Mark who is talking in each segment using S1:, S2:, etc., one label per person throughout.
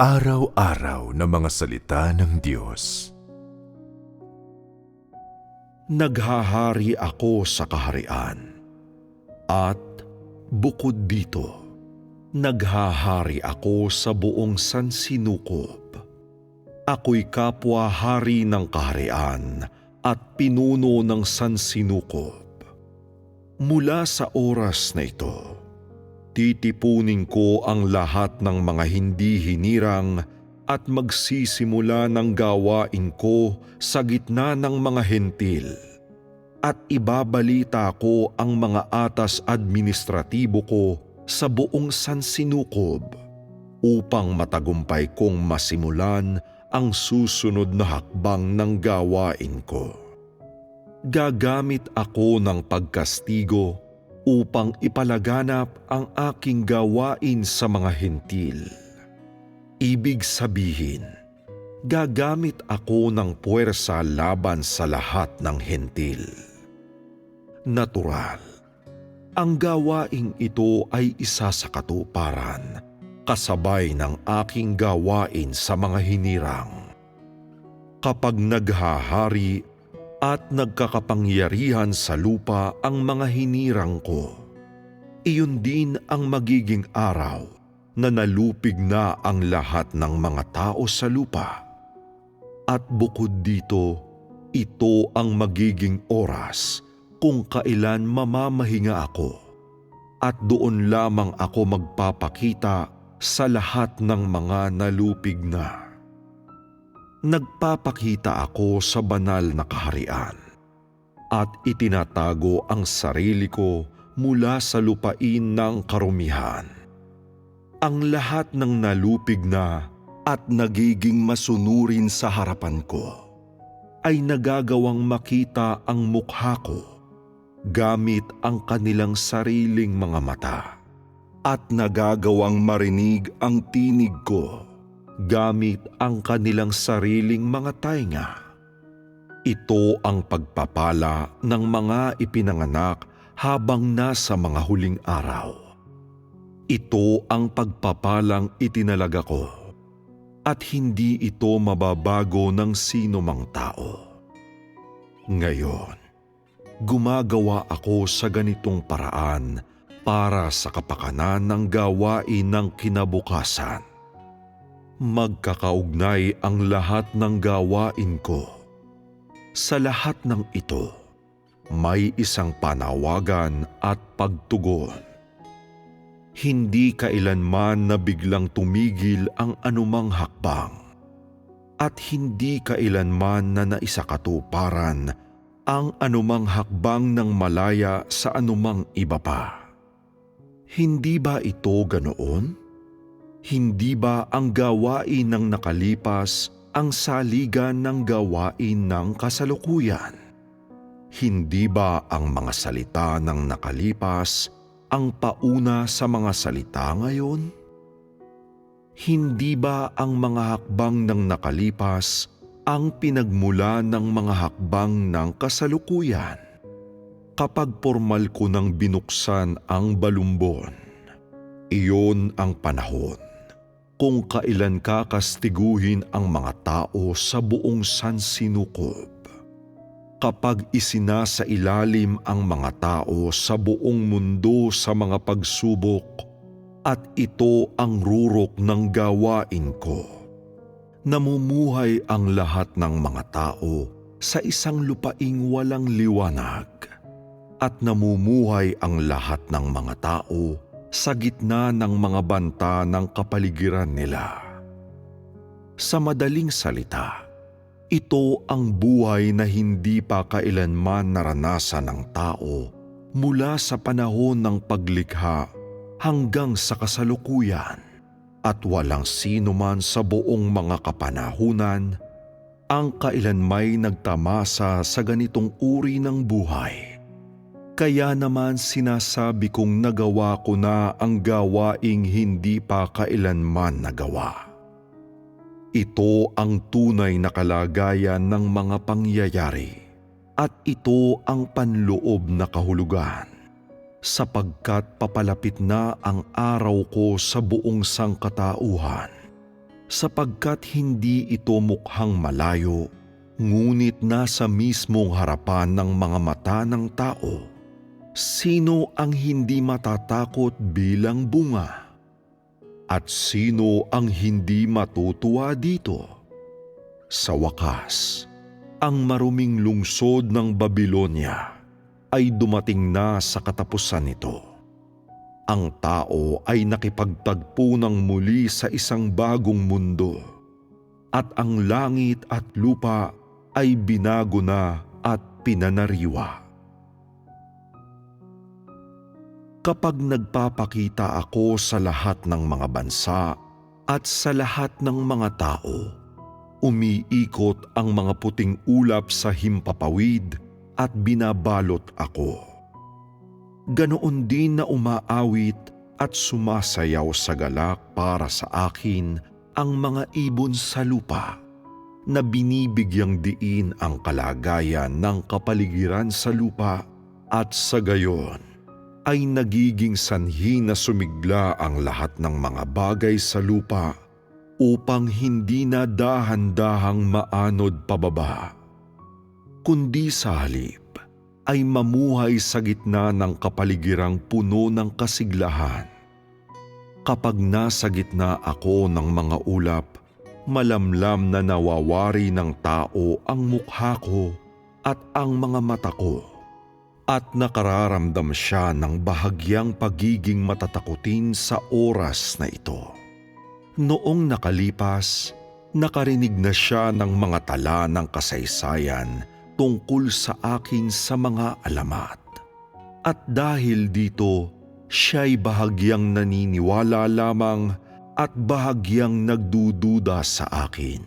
S1: Araw-araw na mga salita ng Diyos.
S2: Naghahari ako sa kaharian. At bukod dito, naghahari ako sa buong sansinukob. Ako'y kapwa-hari ng kaharian at pinuno ng sansinukob. Mula sa oras na ito, titipunin ko ang lahat ng mga hindi hinirang at magsisimula ng gawain ko sa gitna ng mga hentil. At ibabalita ko ang mga atas administratibo ko sa buong sansinukob upang matagumpay kong masimulan ang susunod na hakbang ng gawain ko. Gagamit ako ng pagkastigo upang ipalaganap ang aking gawain sa mga hentil. Ibig sabihin, gagamit ako ng puwersa laban sa lahat ng hentil. Natural, ang gawaing ito ay isa sa katuparan kasabay ng aking gawain sa mga hinirang. Kapag naghahari at nagkakapangyarihan sa lupa ang mga hinirang ko. Iyon din ang magiging araw na nalupig na ang lahat ng mga tao sa lupa. At bukod dito, ito ang magiging oras kung kailan mamamahinga ako. At doon lamang ako magpapakita sa lahat ng mga nalupig na nagpapakita ako sa banal na kaharian at itinatago ang sarili ko mula sa lupain ng karumihan. Ang lahat ng nalupig na at nagiging masunurin sa harapan ko ay nagagawang makita ang mukha ko gamit ang kanilang sariling mga mata at nagagawang marinig ang tinig ko gamit ang kanilang sariling mga tainga. Ito ang pagpapala ng mga ipinanganak habang nasa mga huling araw. Ito ang pagpapalang itinalaga ko at hindi ito mababago ng sino mang tao. Ngayon, gumagawa ako sa ganitong paraan para sa kapakanan ng gawain ng kinabukasan magkakaugnay ang lahat ng gawain ko. Sa lahat ng ito, may isang panawagan at pagtugon. Hindi kailanman na biglang tumigil ang anumang hakbang at hindi kailanman na naisakatuparan ang anumang hakbang ng malaya sa anumang iba pa. Hindi ba ito ganoon? Hindi ba ang gawain ng nakalipas ang saligan ng gawain ng kasalukuyan? Hindi ba ang mga salita ng nakalipas ang pauna sa mga salita ngayon? Hindi ba ang mga hakbang ng nakalipas ang pinagmula ng mga hakbang ng kasalukuyan? Kapag formal ko nang binuksan ang balumbon, iyon ang panahon kung kailan kakastiguhin ang mga tao sa buong sansinukob. Kapag isinasa ilalim ang mga tao sa buong mundo sa mga pagsubok at ito ang rurok ng gawain ko. Namumuhay ang lahat ng mga tao sa isang lupaing walang liwanag at namumuhay ang lahat ng mga tao sa gitna ng mga banta ng kapaligiran nila. Sa madaling salita, ito ang buhay na hindi pa kailanman naranasan ng tao mula sa panahon ng paglikha hanggang sa kasalukuyan at walang sino man sa buong mga kapanahunan ang kailanmay nagtamasa sa ganitong uri ng buhay kaya naman sinasabi kong nagawa ko na ang gawaing hindi pa kailanman nagawa. Ito ang tunay na kalagayan ng mga pangyayari at ito ang panloob na kahulugan sapagkat papalapit na ang araw ko sa buong sangkatauhan sapagkat hindi ito mukhang malayo, ngunit nasa mismong harapan ng mga mata ng tao. Sino ang hindi matatakot bilang bunga? At sino ang hindi matutuwa dito? Sa wakas, ang maruming lungsod ng Babylonia ay dumating na sa katapusan nito. Ang tao ay nakipagtagpo ng muli sa isang bagong mundo at ang langit at lupa ay binago na at pinanariwa. Kapag nagpapakita ako sa lahat ng mga bansa at sa lahat ng mga tao, umiikot ang mga puting ulap sa himpapawid at binabalot ako. Ganoon din na umaawit at sumasayaw sa galak para sa akin ang mga ibon sa lupa na binibigyang diin ang kalagayan ng kapaligiran sa lupa at sa gayon ay nagiging sanhi na sumigla ang lahat ng mga bagay sa lupa upang hindi na dahan-dahang maanod pababa, kundi sa halip ay mamuhay sa gitna ng kapaligirang puno ng kasiglahan. Kapag nasa gitna ako ng mga ulap, malamlam na nawawari ng tao ang mukha ko at ang mga mata ko at nakararamdam siya ng bahagyang pagiging matatakutin sa oras na ito. Noong nakalipas, nakarinig na siya ng mga tala ng kasaysayan tungkol sa akin sa mga alamat. At dahil dito, siya'y bahagyang naniniwala lamang at bahagyang nagdududa sa akin.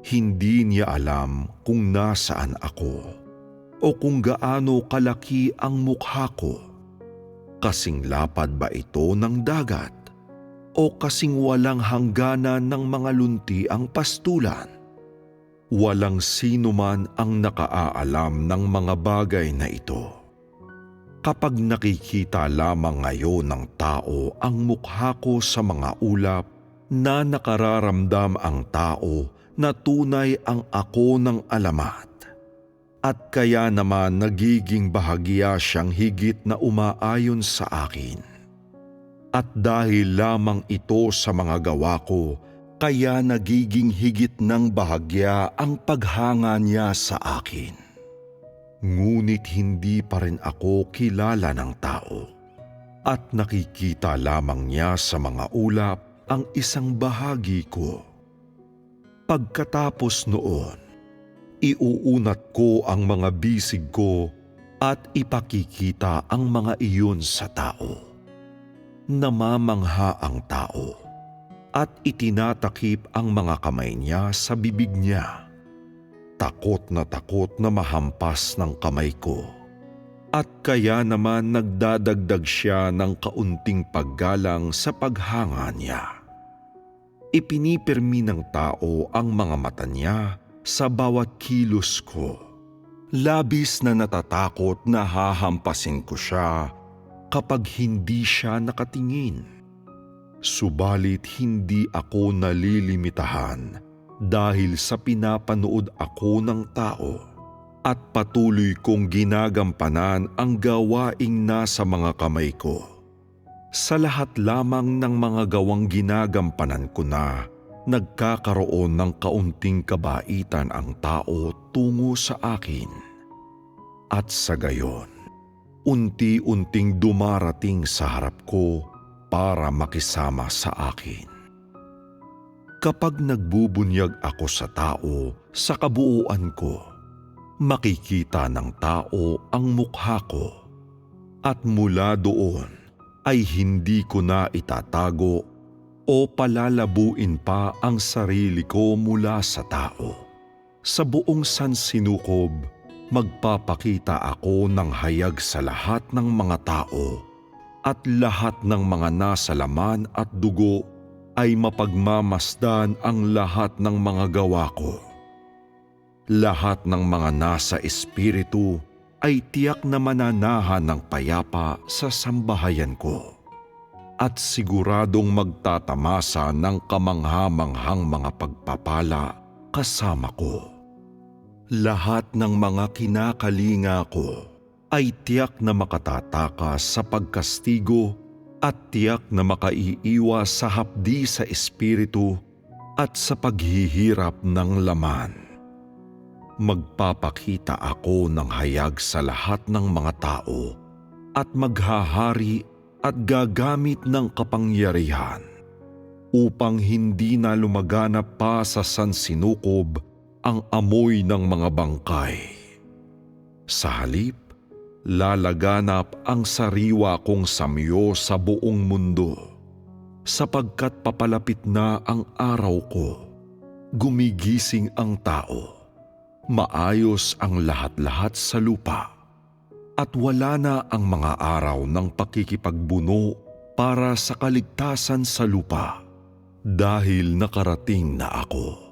S2: Hindi niya alam kung nasaan ako o kung gaano kalaki ang mukha ko. Kasing lapad ba ito ng dagat? O kasing walang hangganan ng mga lunti ang pastulan? Walang sino man ang nakaaalam ng mga bagay na ito. Kapag nakikita lamang ngayon ng tao ang mukha ko sa mga ulap na nakararamdam ang tao na tunay ang ako ng alamat at kaya naman nagiging bahagya siyang higit na umaayon sa akin. At dahil lamang ito sa mga gawa ko, kaya nagiging higit ng bahagya ang paghanga niya sa akin. Ngunit hindi pa rin ako kilala ng tao at nakikita lamang niya sa mga ulap ang isang bahagi ko. Pagkatapos noon, iuunat ko ang mga bisig ko at ipakikita ang mga iyon sa tao. Namamangha ang tao at itinatakip ang mga kamay niya sa bibig niya. Takot na takot na mahampas ng kamay ko. At kaya naman nagdadagdag siya ng kaunting paggalang sa paghanga niya. Ipinipirmi ng tao ang mga mata niya sa bawat kilos ko. Labis na natatakot na hahampasin ko siya kapag hindi siya nakatingin. Subalit hindi ako nalilimitahan dahil sa pinapanood ako ng tao at patuloy kong ginagampanan ang gawaing nasa mga kamay ko. Sa lahat lamang ng mga gawang ginagampanan ko na, nagkakaroon ng kaunting kabaitan ang tao tungo sa akin. At sa gayon, unti-unting dumarating sa harap ko para makisama sa akin. Kapag nagbubunyag ako sa tao sa kabuuan ko, makikita ng tao ang mukha ko at mula doon ay hindi ko na itatago o palalabuin pa ang sarili ko mula sa tao. Sa buong sansinukob, magpapakita ako ng hayag sa lahat ng mga tao at lahat ng mga nasa laman at dugo ay mapagmamasdan ang lahat ng mga gawa ko. Lahat ng mga nasa espiritu ay tiyak na mananahan ng payapa sa sambahayan ko at siguradong magtatamasa ng kamanghamanghang mga pagpapala kasama ko. Lahat ng mga kinakalinga ko ay tiyak na makatatakas sa pagkastigo at tiyak na makaiiwas sa hapdi sa espiritu at sa paghihirap ng laman. Magpapakita ako ng hayag sa lahat ng mga tao at maghahari at gagamit ng kapangyarihan upang hindi na lumaganap pa sa sansinukob ang amoy ng mga bangkay. Sa halip, lalaganap ang sariwa kong samyo sa buong mundo sapagkat papalapit na ang araw ko. Gumigising ang tao. Maayos ang lahat-lahat sa lupa. At wala na ang mga araw ng pakikipagbuno para sa kaligtasan sa lupa dahil nakarating na ako.